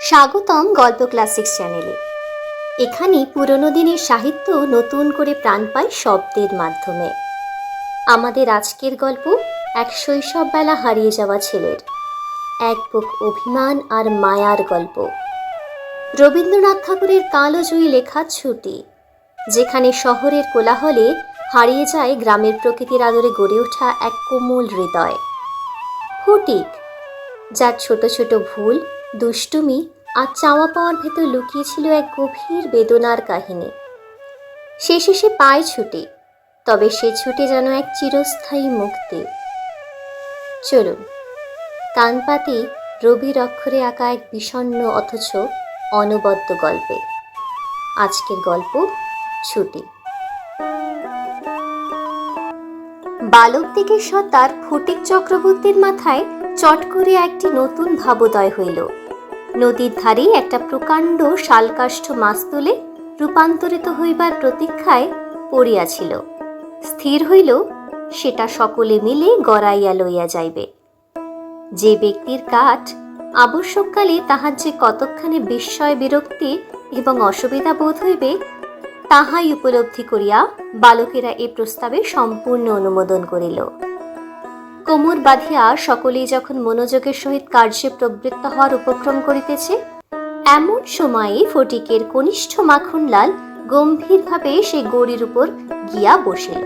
স্বাগতম গল্প ক্লাসিক্স চ্যানেলে। এখানে পুরনো দিনের সাহিত্য নতুন করে প্রাণ পায় শব্দের মাধ্যমে। আমাদের আজকের গল্প এক শৈশববেলা হারিয়ে যাওয়া ছেলের। এক বুক অভিমান আর মায়ার গল্প। রবীন্দ্রনাথ ঠাকুরের কালো জয়ী লেখা ছুটি, যেখানে শহরের কোলাহলে হারিয়ে যায় গ্রামের প্রকৃতির আদরে গড়ে ওঠা এক কোমল হৃদয়। ফটিক, যার ছোট ছোট ভুল দুষ্টুমি আর চাওয়া পাওয়ার ভেতর লুকিয়েছিল এক গভীর বেদনার কাহিনী। শেষে সে পায় ছুটে, তবে সে ছুটে যেন এক চিরস্থায়ী মুক্তি। চলুন, কানপাতি রবির অক্ষরে আঁকা এক বিষণ্ণ অথচ অনবদ্য গল্পে। আজকের গল্প ছুটি। বালক দিকে সত্তার ফটিক চক্রবর্তীর মাথায় চট করে একটি নতুন ভাবোদয় হইল। নদীর ধারে একটা প্রকাণ্ড শালকাষ্ঠ মাছ তুলে রূপান্তরিত হইবার প্রতীক্ষায় পড়িয়াছিল। স্থির হইল, সেটা সকলে মিলে গড়াইয়া লইয়া যাইবে। যে ব্যক্তির কাঠ আবশ্যককালে তাহার যে কতকখানি বিস্ময় বিরক্তি এবং অসুবিধা বোধ হইবে, তাহাই উপলব্ধি করিয়া বালকেরা এ প্রস্তাবে সম্পূর্ণ অনুমোদন করিল। কোমর বাঁধিয়া সকলেই যখন মনোযোগের সহিত কার্যে প্রবৃত্ত হওয়ার উপক্রম করিতেছে, এমন সময়ে ফটিকের কনিষ্ঠ মাখনলাল গম্ভীরভাবে সে গড়ির উপর গিয়া বসিল।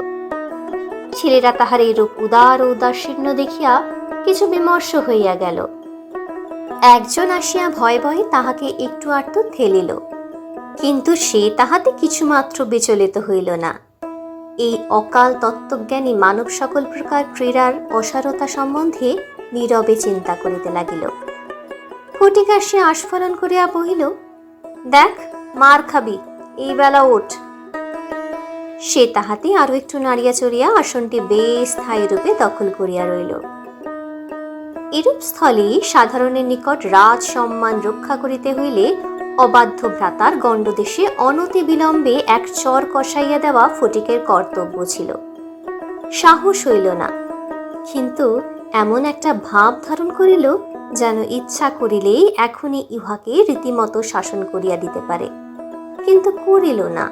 ছেলেরা তাহার এইরূপ উদার ও উদাসীন্য দেখিয়া কিছু বিমর্ষ হইয়া গেল। একজন আসিয়া ভয়ে ভয়ে তাহাকে একটু আটটু ঠেলিল, কিন্তু সে তাহাতে কিছুমাত্র বিচলিত হইল না। এই অকাল তত্ত্বজ্ঞানী মানব সকল প্রকার ক্রীড়ার অসারতা সম্বন্ধে নীরবে চিন্তা করিতে লাগিল। ফটিক আসিয়া আস্ফলন করিয়া বহিল, দেখ, মার খাবি, এই বেলা ওঠ। সে তাহাতে আরও একটু নাড়িয়া চড়িয়া আসনটি বেশ স্থায়ী রূপে দখল করিয়া রইল। এরূপ স্থলে সাধারণের নিকট রাজ সম্মান রক্ষা করিতে হইলে অবাধ্য ভ্রাতার গণ্ডদেশে অনতি বিলম্বে এক চর কষাইয়া দেওয়া ফটিকের কর্তব্য ছিল। সাহস হইল না। কিন্তু এমন একটা ভাব ধারণ করিল যেন ইচ্ছা করিলেই এখনই ইহাকে রীতিমতো শাসন করিয়া দিতে পারে। কিন্তু করিল না।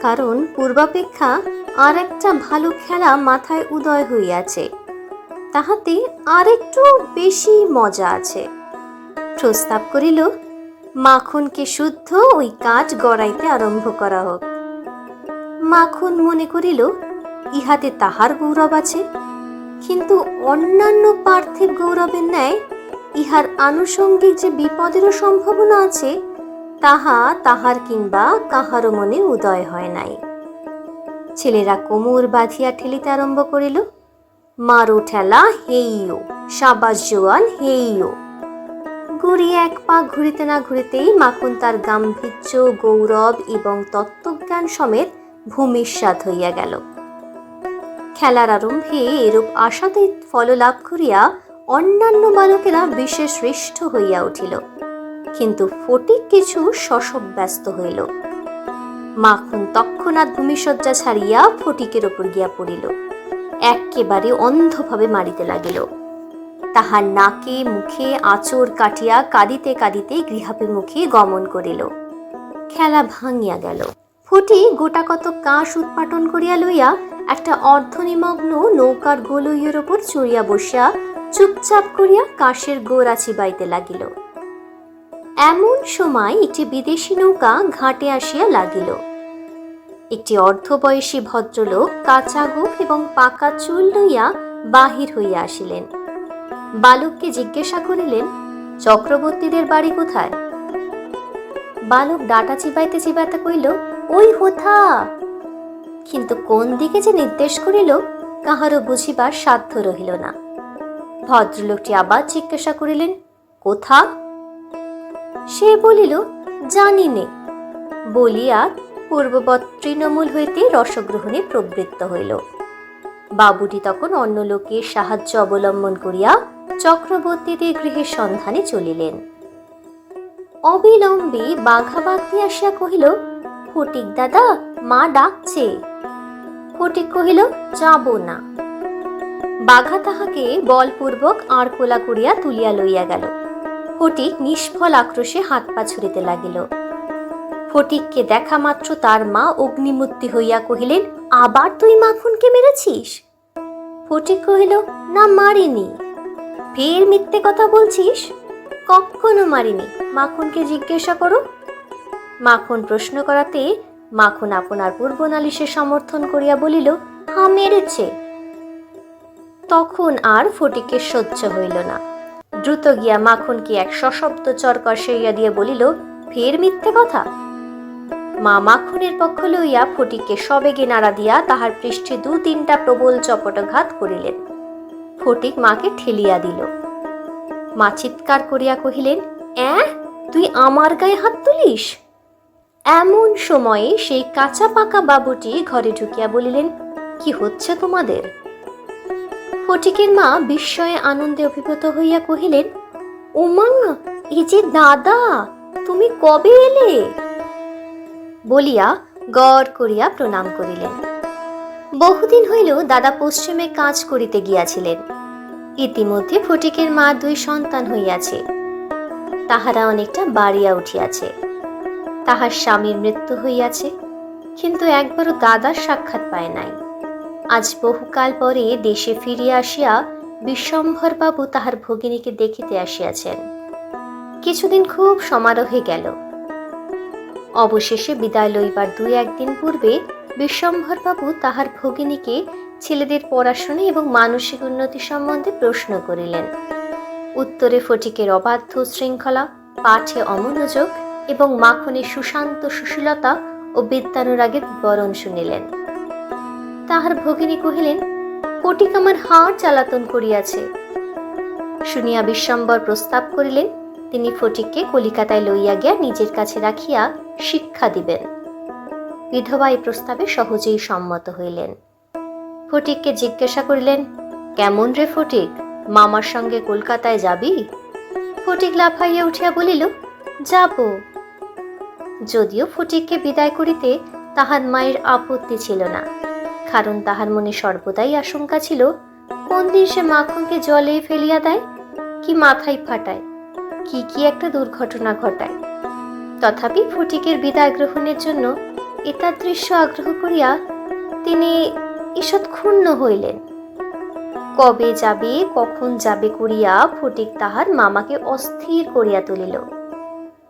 কারণ পূর্বাপেক্ষা আর একটা ভালো খেলা মাথায় উদয় হইয়াছে। তাহাতে আর একটু বেশি মজা আছে। প্রস্তাব করিল মাখনকে শুদ্ধ ওই কাঠ গড়াইতে আরম্ভ করা হোক। মাখন মনে করিল, ইহাতে তাহার গৌরব আছে, কিন্তু অন্যান্য পার্থিব গৌরবের ন্যায় ইহার আনুষঙ্গিক যে বিপদেরও সম্ভাবনা আছে, তাহা তাহার কিংবা কাহারও মনে উদয় হয় নাই। ছেলেরা কোমর বাঁধিয়া ঠেলিতে আরম্ভ করিল, মারো ঠেলা হেইও সাবাস জোয়ান হেইও গড়িয়ে এক পা ঘুরিতে না ঘুরিতেই মাখন তার গাম্ভীর্য, গৌরব এবং তত্ত্বজ্ঞান সমেত ভূমিস্বাদ হইয়া গেল। খেলার আরম্ভে এরূপ আশাতে ফললাভ করিয়া অন্যান্য বালকেরা বিশেষ শ্রেষ্ঠ হইয়া উঠিল। কিন্তু ফটিক কিছু শশব ব্যস্ত হইল। মাখন তৎক্ষণাৎ ভূমিসজ্জা ছাড়িয়া ফটিকের ওপর গিয়া পড়িল। একেবারে অন্ধভাবে মারিতে লাগিল। তাহার নাকে, মুখে আঁচড় কাটিয়া কাঁদিতে কাঁদিতে গৃহাভিমুখে গমন করিল। খেলা ভাঙিয়া গেল। ফুটি গোটা কত কাঁস উৎপাটন করিয়া লইয়া একটা অর্ধনিমগ্ন নৌকার গোলইয়ের ওপর চড়িয়া বসিয়া চুপচাপ করিয়া কাশের গোড়া চিবাইতে লাগিল। এমন সময় একটি বিদেশি নৌকা ঘাটে আসিয়া লাগিল। একটি অর্ধবয়সী ভদ্রলোক কাঁচা গোফ এবং পাকা চুল লইয়া বাহির হইয়া আসিলেন। বালককে জিজ্ঞাসা করিলেন, চক্রবর্তীদের বাড়ি কোথায়? বালক ডাটা চিবাইতে চিবাইতে কইল ওই হোথা। কিন্তু কোন দিকে যে নির্দেশ করিল, কাহারও বুঝিবার সাধ্য রহিল না। ভদ্রলোকটি আবার জিজ্ঞাসা করিলেন, কোথা? সে বলিল জানি নে বলিয়া পূর্ববৎ তৃণমূল হইতে রসগ্রহণে প্রবৃত্ত হইল। বাবুটি তখন অন্য লোকের সাহায্য অবলম্বন করিয়া চক্রবর্তীদের গৃহের সন্ধানে চলিলেন। অবিলম্বে বাঘা বাগদি আসিয়া কহিল, ফটিক দাদা, মা ডাকছে। ফটিক কহিল, যাব না। বাঘা তাহাকে বলপূর্বক আড়কোলা করিয়া তুলিয়া লইয়া গেল। ফটিক নিষ্ফল আক্রোশে হাত পা ছুড়িতে লাগিল। ফটিককে দেখা মাত্র তার মা অগ্নিমূর্তি হইয়া কহিলেন আবার তুই মাখনকে মেরেছিস? ফটিক কহিল, না, মারিনি। ফের মিথ্যে কথা বলছিস? কখনো মারিনি। মাখনকে জিজ্ঞাসা করো। মাখন প্রশ্ন করাতে মাখন আপনার পূর্ব নালিশে সমর্থন করিয়া বলিল হা মেরেছে। তখন আর ফটিকে সহ্য হইল না। দ্রুত গিয়া মাখনকে এক সশব্দ চর কষাইয়া দিয়ে বলিল, ফের মিথ্যে কথা? মা মাখনের পক্ষ লইয়া ফটিককে সবেগে নাড়া দিয়া তাহার পৃষ্ঠে দু তিনটা প্রবল চপটঘাত করিলেন। ফটিক মাকে ঠেলিয়া দিল। মা চিৎকার করিয়া কহিলেন, অ্যাঁ, তুই আমার গায়ে হাত তুলিস? এমন সময়ে সেই কাঁচা পাকা বাবুটি ঘরে ঢুকিয়া বলিলেন, কি হচ্ছে তোমাদের? ফটিকের মা বিস্ময়ে আনন্দে অভিভূত হইয়া কহিলেন ওমা এই যে দাদা, তুমি কবে এলে? বলিয়া গড় করিয়া প্রণাম করিলেন। বহুদিন হইল দাদা পশ্চিমে কাজ করিতে গিয়াছিলেন। ইতিমধ্যে ফটিকের মা দুই সন্তান হইয়াছে। তাহারা অনেকটা বাড়িয়া উঠিয়াছে। তাহার স্বামীর মৃত্যু হইয়াছে, কিন্তু একবারও দাদার সাক্ষাৎ পায় নাই। আজ বহুকাল পরে দেশে ফিরিয়া আসিয়া বিশ্বম্ভর বাবু তাহার ভগিনীকে দেখিতে আসিয়াছেন। কিছুদিন খুব সমারোহে গেল। অবশেষে বিদায় লইবার দুই একদিন পূর্বে বিশ্বম্ভর বাবু তাহার ভগিনীকে ছেলেদের পড়াশোনা এবং মানসিক উন্নতি সম্বন্ধে প্রশ্ন করিলেন। উত্তরে ফটিকের অবাধ্য শৃঙ্খলা, পাঠে অমনোযোগ এবং মাখনের সুশান্ত সুশীলতা ও বিদ্যানুরাগের বিবরণ শুনিলেন। তাহার ভগিনী কহিলেন ফটিক আমার হাড় জ্বালাতন করিয়াছে। শুনিয়া বিশ্বম্বর প্রস্তাব করিলেন তিনি ফটিককে কলিকাতায় লইয়া গিয়া নিজের কাছে রাখিয়া শিক্ষা দিবেন। বিধবা এই প্রস্তাবে সহজেই সম্মত হইলেন। ফটিককে জিজ্ঞাসা করিলেন, কেমন রে ফটিক, মামার সঙ্গে কলকাতায় যাবি? ফটিক লাফাইয়া উঠিয়া বলিল, যাব। যদিও ফটিককে বিদায় করিতে তাহার মায়ের আপত্তি ছিল না, কারণ তাহার মনে সর্বদাই আশঙ্কা ছিল, কোন দিন সে মাখনকে জলে ফেলিয়া দেয় কি মাথায় ফাটায়। কি কি একটা দুর্ঘটনা ঘটায়। তথাপি ফটিকের বিদায় গ্রহণের জন্য এতাদৃশ্য আগ্রহ করিয়া তিনি ঈষৎ ক্ষুণ্ণ হইলেন। কবে যাবে, কখন যাবে করিয়া ফটিক তাহার মামাকে অস্থির করিয়া তুলিল।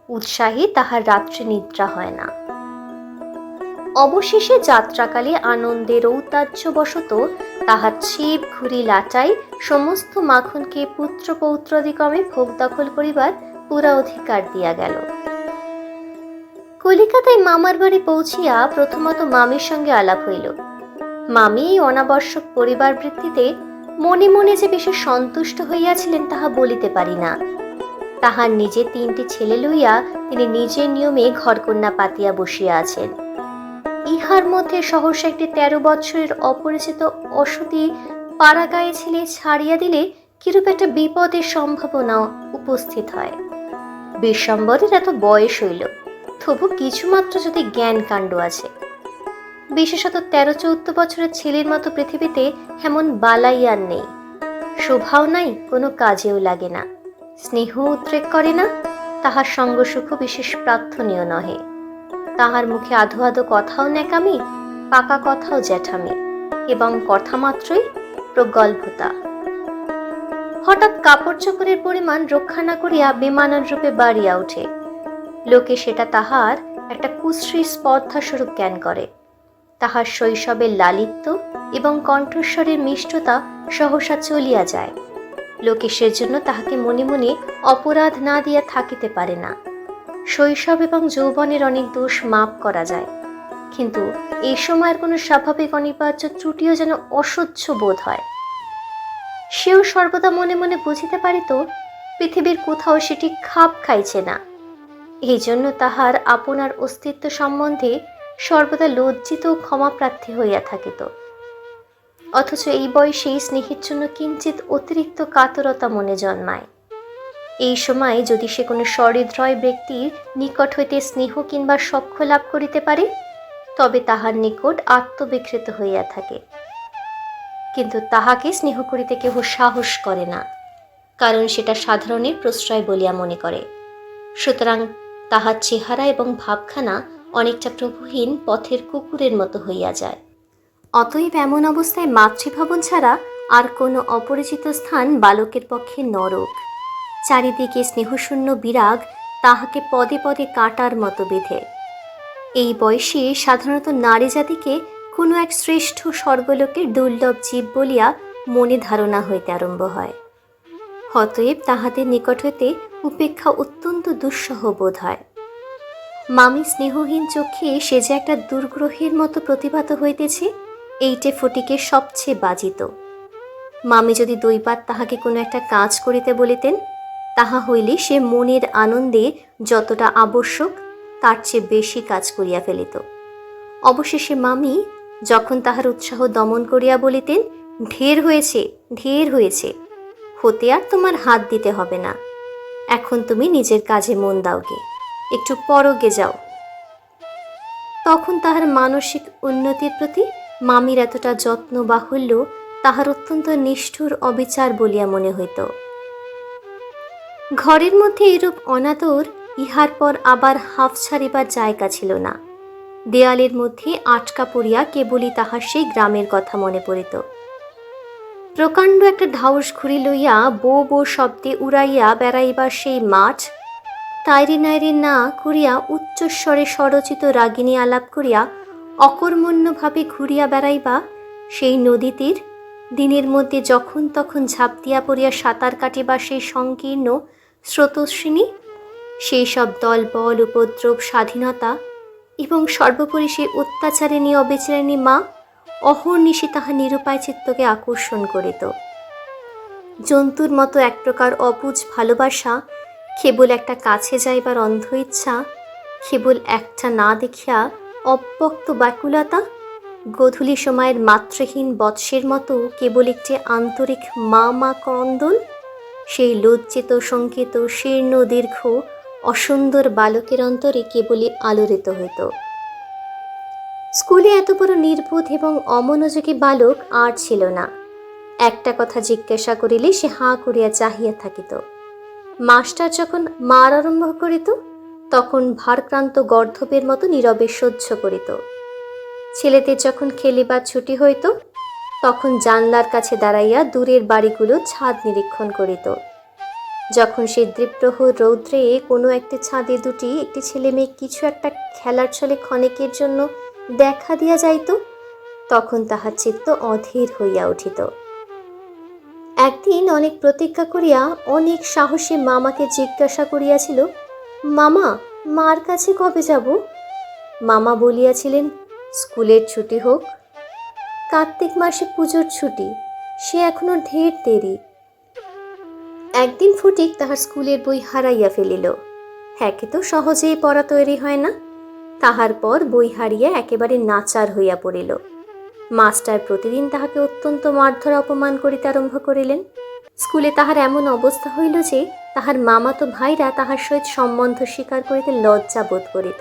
উৎসাহী তাহার রাত্রি নিদ্রা হয় না। অবশেষে যাত্রাকালে আনন্দের ঔতাহ্যবশত তাহার ছিপ ঘুরি লাটাই, সমস্ত মাখনকে পুত্র পৌত্রাদিক্রমে ভোগ দখল করিবার পুরা অধিকার দিয়া গেল। কলিকাতায় মামার বাড়ি পৌঁছিয়া প্রথমত মামির সঙ্গে আলাপ হইল। মামি এই অনাবশ্যক পরিবার বৃত্তিতে মনে মনে যে বেশি সন্তুষ্ট হইয়াছিলেন তাহা বলিতে পারি না। তাহার নিজে তিনটি ছেলে লইয়া তিনি নিজের নিয়মে ঘরকন্যা পাতিয়া বসিয়া আছেন। ইহার মধ্যে সহসা একটি তেরো বৎসরের অপরিচিত অসতী পাড়াগায়ে ছেলে ছাড়িয়া দিলে কিরূপ একটা বিপদের সম্ভাবনাও উপস্থিত হয়? বিশ্বম্বরের এত বয়স হইল, তবু কিছুমাত্র যদি জ্ঞান কাণ্ড আছে। বিশেষত তেরো চৌদ্দ বছরের ছেলের মতো পৃথিবীতে এমন বালাই আর নেই। শোভাও নাই, কোনো কাজেও লাগে না। স্নেহ উদ্রেক করে না, তাহার সঙ্গ সুখ বিশেষ প্রার্থনীয় নহে। তাহার মুখে আধো আধো কথাও ন্যাকামি, পাকা কথাও জ্যাঠামি এবং কথা মাত্রই প্রগল্ভতা। হঠাৎ কাপড় চোপড়ের পরিমাণ রক্ষা না করিয়া বেমানান রূপে বাড়িয়া ওঠে। লোকে সেটা তাহার একটা কুশ্রী স্পর্ধা স্বরূপ জ্ঞান করে। তাহার শৈশবের লালিত্য এবং কণ্ঠস্বরের মিষ্টতা সহসা চলিয়া যায়। লোকে সেজন্য তাহাকে মনে মনে অপরাধ না দিয়া থাকিতে পারে না। শৈশব এবং যৌবনের অনেক দোষ মাপ করা যায়। কিন্তু এই সময়ের কোনো স্বাভাবিক অনিবার্য ত্রুটিও যেন অসহ্য বোধ হয়। সেও সর্বদা মনে মনে বুঝিতে পারিত, পৃথিবীর কোথাও সেটি খাপ খাইছে না। এই জন্য তাহার আপনার অস্তিত্ব সম্বন্ধে সর্বদা লজ্জিত ক্ষমাপ্রার্থী হইয়া থাকিত। অথচ এই বয়সেই স্নেহের জন্য কিঞ্চিত অতিরিক্ত কাতরতা মনে জন্মায়। এই সময় যদি সে কোনো সহৃদয় ব্যক্তির নিকট হইতে স্নেহ কিংবা সখ্য লাভ করিতে পারে, তবে তাহার নিকট আত্মবিকৃত হইয়া থাকে। কিন্তু তাহাকে স্নেহ করিতে কেহ সাহস করে না, কারণ সেটা সাধারণের প্রশ্রয় বলিয়া মনে করে। সুতরাং তাহার চেহারা এবং ভাবখানা অনেকটা প্রভুহীন পথের কুকুরের মতো হইয়া যায়। অতএব এমন অবস্থায় মাতৃভবন ছাড়া আর কোনো অপরিচিত স্থান বালকের পক্ষে নরক। চারিদিকে স্নেহশূন্য বিরাগ তাহাকে পদে পদে কাটার মতো বেঁধে। এই বয়সে সাধারণত নারী জাতিকে কোনো এক শ্রেষ্ঠ স্বর্গলোকের দুর্লভ জীব বলিয়া মনে ধারণা হইতে আরম্ভ হয়। অতএব তাহাদের নিকট হইতে উপেক্ষা অত্যন্ত দুঃসহ বোধ হয়। মামি স্নেহহীন চোখে সে যে একটা দুর্গ্রহের মতো প্রতিভাত হইতেছে, এইটে ফটিকে সবচেয়ে বাজিত। মামি যদি দৈবাত তাহাকে কোনো একটা কাজ করিতে বলিতেন তাহা হইলে সে মনের আনন্দে যতটা আবশ্যক, তার চেয়ে বেশি কাজ করিয়া ফেলিত। অবশেষে মামি যখন তাহার উৎসাহ দমন করিয়া বলিতেন, ঢের হয়েছে ঢের হয়েছে, হতে আর তোমার হাত দিতে হবে না। এখন তুমি নিজের কাজে মন দাওগে একটু পরগে যাও। তখন তাহার মানসিক উন্নতির প্রতি মামির এতটা যত্ন বাহুল্য তাহার অত্যন্ত নিষ্ঠুর অবিচার বলিয়া মনে হইত। ঘরের মধ্যে এরূপ অনাদর, ইহার পর আবার হাফ ছাড়িবার জায়গা ছিল না। দেয়ালের মধ্যে আটকা পড়িয়া কেবলই তাহার সেই গ্রামের কথা মনে পড়িত। প্রকাণ্ড একটা ঢাউস ঘুরি লইয়া বো বো শব্দে উড়াইয়া বেড়াইবার সেই মাঠ, তাইরি নাইরি না করিয়া উচ্চস্বরে স্বরচিত রাগিনী আলাপ করিয়া অকর্মণ্যভাবে ঘুরিয়া বেড়াইবা, সেই নদী তীর দিনের মধ্যে যখন তখন ঝাঁপ দিয়া পড়িয়া সাঁতার কাটিবা সেই সংকীর্ণ স্রোতস্বিনী, সেই সব দলবল, উপদ্রব, স্বাধীনতা এবং সর্বোপরি সেই অত্যাচারিণী অবেচারিণী মা অহর্নিশি তাহা নিরুপায় চিত্তকে আকর্ষণ করিত। জন্তুর মতো এক প্রকার অবুঝ ভালোবাসা কেবল একটা কাছে যাইবার অন্ধ ইচ্ছা কেবল একটা না দেখিয়া অব্যক্ত ব্যাকুলতা গধূলি সময়ের মাত্রহীন বৎসের মতো কেবল একটি আন্তরিক মা মা ক্রন্দন সেই লজ্জিত সংকেত শীর্ণ, দীর্ঘ, অসুন্দর বালকের অন্তরে কেবলই আলোড়িত হইত। স্কুলে এত বড় নির্বোধ এবং অমনোযোগী বালক আর ছিল না। একটা কথা জিজ্ঞাসা করিলে সে হাঁ করিয়া চাহিয়া থাকিত। মাস্টার যখন মার আরম্ভ করিত, তখন ভারক্রান্ত গর্ধবের মতো নীরবে সহ্য করিত। ছেলেদের যখন খেলিবার ছুটি হইত তখন জানলার কাছে দাঁড়াইয়া দূরের বাড়িগুলো ছাদ নিরীক্ষণ করিত। যখন সে দ্বীপ্রহর রৌদ্রে কোনো একটি ছাদে দুটি, একটি ছেলে মেয়ে কিছু একটা খেলার ছলে ক্ষণেকের জন্য দেখা দিয়া যাইত, তখন তাহার চিত্ত অধীর হইয়া উঠিত। একদিন অনেক প্রতিজ্ঞা করিয়া অনেক সাহসী মামাকে জিজ্ঞাসা করিয়াছিল, মামা, মার কাছে কবে যাব? মামা বলিয়াছিলেন, স্কুলের ছুটি হোক কার্তিক মাসে পুজোর ছুটি। সে এখনও ঢের দেরি। একদিন ফটিক তাহার স্কুলের বই হারাইয়া ফেলিল। হ্যাকে তো সহজেই পড়া তৈরি হয় না। তাহার পর বই হারিয়া একেবারে নাচার হইয়া পড়িল। মাস্টার প্রতিদিন তাহাকে অত্যন্ত মারধর অপমান করিতে আরম্ভ করিলেন। স্কুলে তাহার এমন অবস্থা হইল যে, তাহার মামাতো ভাইরা তাহার সহিত সম্বন্ধ স্বীকার করিতে লজ্জা বোধ করিত।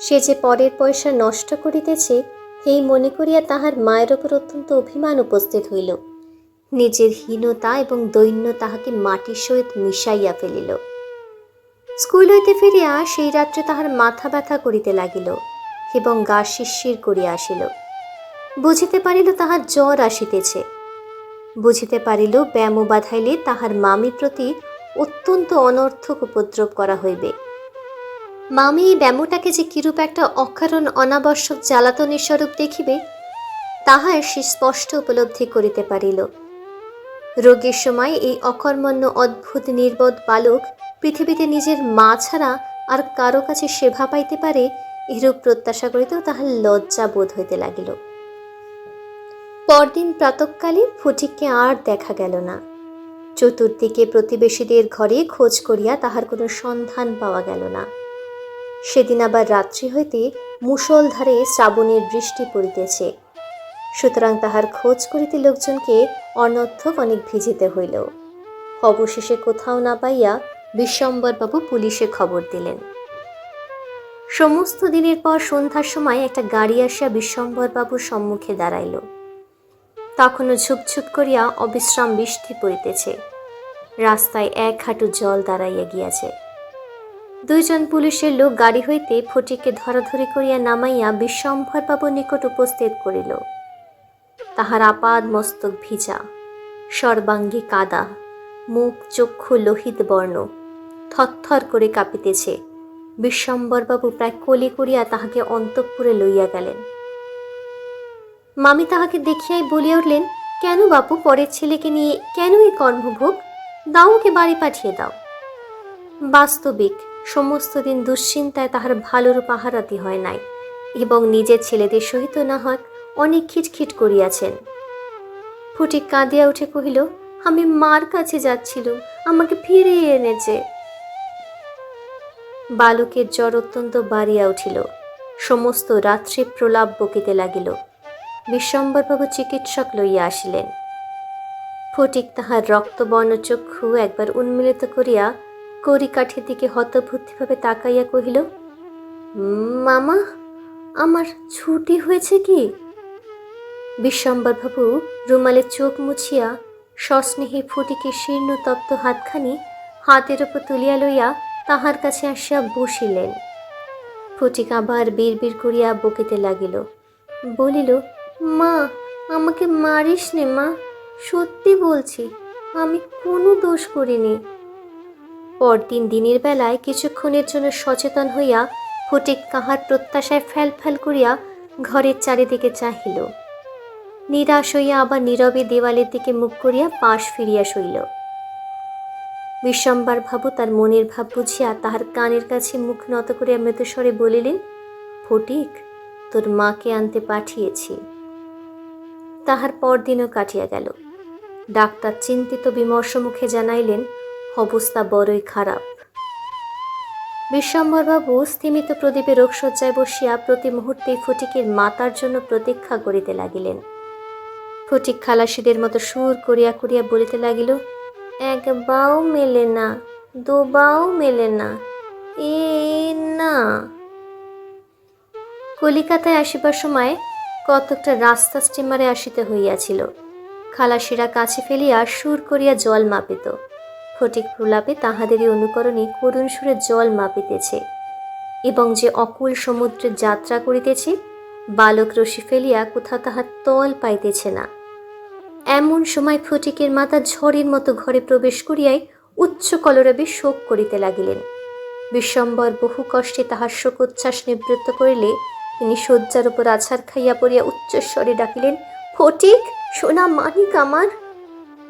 সে যে পরের পয়সা নষ্ট করিতেছে, এই মনে করিয়া তাহার মায়ের ওপর অত্যন্ত অভিমান উপস্থিত হইল। নিজের হীনতা এবং দৈন্য তাহাকে মাটির সহিত মিশাইয়া ফেলিল। স্কুল হইতে ফিরিয়া সেই রাত্রে তাহার মাথা ব্যথা করিতে লাগিল এবং গা শিরশির করিয়া আসিল। বুঝিতে পারিল তাহার জ্বর আসিতেছে। বুঝিতে পারিল ব্যায়াম বাধাইলে তাহার মামির প্রতি অত্যন্ত অনর্থক উপদ্রব করা হইবে। মামি এই ব্যামোটাকে যে কিরূপ একটা অকারণ, অনাবশ্যক জ্বালাতনের স্বরূপ দেখিবে তাহার সে স্পষ্ট উপলব্ধি করিতে পারিল। রোগের সময় এই অকর্মণ্য, অদ্ভুত, নির্বোধ বালক পৃথিবীতে নিজের মা ছাড়া আর কারও কাছে সেবা পাইতে পারে, এরূপ প্রত্যাশা করিতেও তাহার লজ্জা বোধ হইতে লাগিল। পরদিন প্রাতকালে ফটিককে আর দেখা গেল না। চতুর্দিকে প্রতিবেশীদের ঘরে খোঁজ করিয়া তাহার কোনো সন্ধান পাওয়া গেল না। সেদিন আবার রাত্রি হইতে মুষলধারে শ্রাবণের বৃষ্টি পড়িতেছে। সুতরাং তাহার খোঁজ করিতে লোকজনকে অনর্থক অনেক ভিজিতে হইল। অবশেষে কোথাও না পাইয়া বিশ্বম্বরবাবু পুলিশে খবর দিলেন। সমস্ত দিনের পর সন্ধ্যার সময় একটা গাড়ি আসিয়া বিশ্বম্বরবাবুর সম্মুখে দাঁড়াইল। তখনও ঝুপঝুপ করিয়া অবিশ্রাম বৃষ্টি পড়িতেছে। রাস্তায় এক হাঁটু জল দাঁড়াইয়া গিয়াছে। দুইজন পুলিশের লোক গাড়ি হইতে ফটিককে ধরাধরি করিয়া নামাইয়া বিশ্বম্ভরবাবুর নিকট উপস্থিত করিল। তাহার আপাদ মস্তক ভিজা, সর্বাঙ্গী কাদা, মুখ, চক্ষু লোহিত বর্ণ থরথর করে কাঁপিতেছে। বিশ্বম্বরবাবু প্রায় কলি করিয়া তাহাকে অন্তঃপুরে লইয়া গেলেন। মামি তাহাকে দেখিয়াই বলিয়া উঠলেন, কেন বাপু, পরের ছেলেকে নিয়ে কেন এই কর্মভোগ? দাও ওকে বাড়ি পাঠিয়ে দাও। বাস্তবিক সমস্ত দিন দুশ্চিন্তায় তাহার ভালোর পাহারাতি হয় নাই, এবং নিজের ছেলেদের সহিত না হয় অনেক খিটখিট করিয়াছেন। ফটিক কাঁদিয়া উঠে কহিল, আমি মার কাছে যাচ্ছিলুম, আমাকে ফিরিয়ে এনেছে বালকের জ্বর অত্যন্ত বাড়িয়া উঠিল, সমস্ত রাত্রি প্রলাপ বকিতে লাগিল। বিশ্বম্বরবাবু চিকিৎসক লইয়া আসিলেন। ফটিক তাহার রক্তবর্ণ চক্ষু একবার উন্মিলিত করিয়া কড়িকাঠির দিকে হতবুদ্ধিভাবে তাকাইয়া কহিল, মামা, আমার ছুটি হয়েছে কি? বিশ্বম্বরবাবু রুমালে চোখ মুছিয়া সস্নেহে ফটিকে শীর্ণ তপ্ত হাতখানি হাতের ওপর তুলিয়া লইয়া তাহার কাছে আসিয়া বসিলেন। ফটিক আবার বিড় করিয়া বকিতে লাগিল, বলিল, মা, আমাকে মারিস নে মা, সত্যি বলছি, আমি কোনো দোষ করিনি। পরদিন দিনের বেলায় কিছুক্ষণের জন্য সচেতন হইয়া ফটিক কাহার প্রত্যাশায় ফ্যাল ফ্যাল করিয়া ঘরের চারিদিকে চাহিল। নিরাশ হইয়া আবার নীরবে দেওয়ালের দিকে মুখ করিয়া পাশ ফিরিয়া শইল বিশ্বম্বার ভাবু তার মনের ভাব বুঝিয়া তাহার কানের কাছে মুখ নত করিয়া মৃতস্বরে বলিলেন, ফটিক, তোর মাকে আনতে পাঠিয়েছি। তাহার পরদিনও কাটিয়া গেল। ডাক্তার চিন্তিত বিমর্ষ মুখে জানাইলেন অবস্থা বড়ই খারাপ। বিশ্বম্বরবাবু স্থিমিত প্রদীপে রোগশয্যায় বসিয়া প্রতি মুহূর্তেই ফটিকের মাতার জন্য প্রতীক্ষা করিতে লাগিলেন। ফটিক খালাসিদের মতো সুর করিয়া করিয়া বলিতে লাগিল, এক বাও মেলে না, দু বাও মেলে না, এ না। কলিকাতায় আসিবার সময় কতকটা রাস্তা স্টিমারে আসিতে হইয়াছিল। খালাসিরা কাছে ফেলিয়া সুর করিয়া জল মাপিত। ফটিক প্রলাপে তাহাদেরই অনুকরণে করুণ সুরে জল মাপিতেছে এবং যে অকুল সমুদ্রে যাত্রা করিতেছে, বালক রশি ফেলিয়া কোথাও তাহার তল পাইতেছে না। এমন সময় ফটিকের মাতা ঝড়ের মতো ঘরে প্রবেশ করিয়াই উচ্চ কলরবে শোক করিতে লাগিলেন। বিশ্বম্বর বহু কষ্টে তাহার শোকোচ্ছ্বাস নিবৃত্ত করিলে তিনি শয্যার উপর আছাড় খাইয়া পড়িয়া উচ্চস্বরে ডাকিলেন, ফটিক, সোনা মানিক আমার!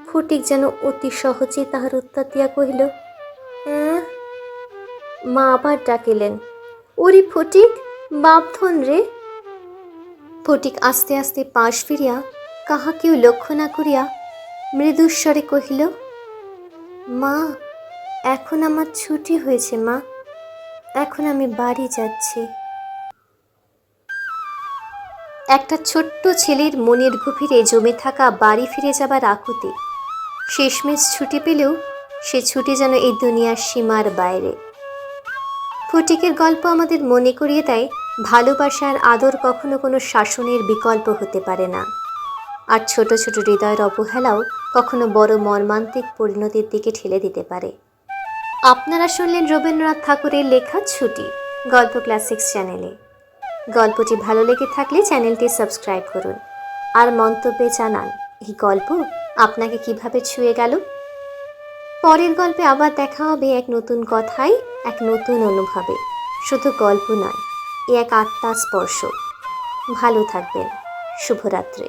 ফটিক যেন অতি সহজে তাহার উত্তর দিয়া কহিল হ্যাঁ? মা আবার ডাকিলেন, ওরে ফটিক বাপধন রে। ফটিক আস্তে আস্তে পাশ ফিরিয়া কাহাকেও লক্ষ্য না করিয়া মৃদুস্বরে কহিল, মা, এখন আমার ছুটি হয়েছে মা, এখন আমি বাড়ি যাচ্ছি। একটা ছোট্ট ছেলের মনের গভীরে জমে থাকা বাড়ি ফিরে যাবার আকুতি শেষমেশ ছুটি পেলেও সে ছুটি যেন এই দুনিয়ার সীমার বাইরে। ফটিকের গল্প আমাদের মনে করিয়ে দেয়, ভালোবাসার আদর কখনো কোনো শাসনের বিকল্প হতে পারে না। আর ছোট ছোট হৃদয়ের অবহেলাও কখনো বড় মর্মান্তিক পরিণতির দিকে ঠেলে দিতে পারে। আপনারা শুনলেন রবীন্দ্রনাথ ঠাকুরের লেখা ছুটি, গল্প ক্লাসিক্স চ্যানেলে। গল্পটি ভালো লেগে থাকলে চ্যানেলটি সাবস্ক্রাইব করুন। আর মন্তব্যে জানান, এই গল্প আপনাকে কীভাবে ছুঁয়ে গেল? পরের গল্পে আবার দেখা হবে এক নতুন কথাই এক নতুন অনুভবে। শুধু গল্প নয়, এ এক আত্মা স্পর্শ। ভালো থাকবেন। শুভরাত্রি।